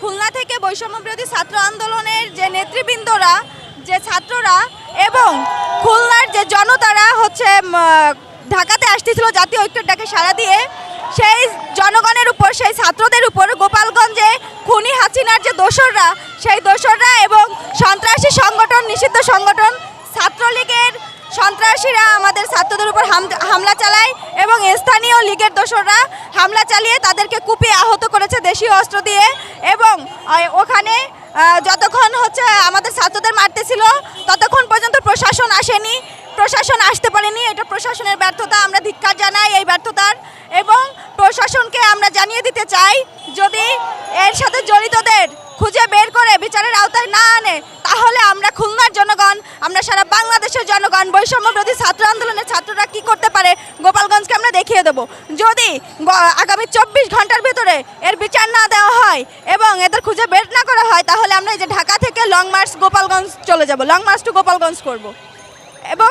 খুলনা থেকে বৈষম্য বিরোধী ছাত্র আন্দোলনের যে নেতৃবৃন্দরা, যে ছাত্ররা এবং খুলনার যে জনতারা হচ্ছে ঢাকাতে আসতেছিল জাতীয় ঐক্যের ডাকে সাড়া দিয়ে, সেই জনগণের উপর, সেই ছাত্রদের উপর গোপালগঞ্জে খুনি হাসিনার যে দোসররা, সেই দোসররা এবং সন্ত্রাসী সংগঠন, নিষিদ্ধ সংগঠন, ছাত্রলীগের সন্ত্রাসীরা আমাদের ছাত্রদের উপর হাম- হামলা চালায় এবং স্থানীয় লীগের দোসররা হামলা চালিয়ে তাদেরকে কুপিয়ে আহত করেছে দেশীয় অস্ত্র দিয়ে এবং ওখানে যতক্ষণ হচ্ছে আমাদের ছাত্রদের মারতেছিল, ততক্ষণ পর্যন্ত প্রশাসন আসেনি। প্রশাসন আসতে পারেনি। এটা প্রশাসনের ব্যর্থতা, আমরা ধিক্কার জানাই এই ব্যর্থতার। এবং প্রশাসনকে আমরা জানিয়ে দিতে চাই, যদি এর সাথে জড়িতদের খুঁজে বের করে বিচারের আওতায় না আনে, তাহলে আমরা খুলনার জনগণ, আমরা সারা বাংলাদেশের জনগণ বৈষম্য বিরোধী ছাত্র আন্দোলনের ছাত্ররা কি করতে পারে? গোপালগঞ্জকে আমরা দেখিয়ে দেবো। যদি আগামী চব্বিশ ঘণ্টার ভেতরে এর বিচার না দেওয়া হয় এবং এদের খুঁজে বের না করা হয়, তাহলে আমরা এই যে ঢাকা থেকে লং মার্চ গোপালগঞ্জ চলে যাব। লং মার্চ টু গোপালগঞ্জ করব। এবং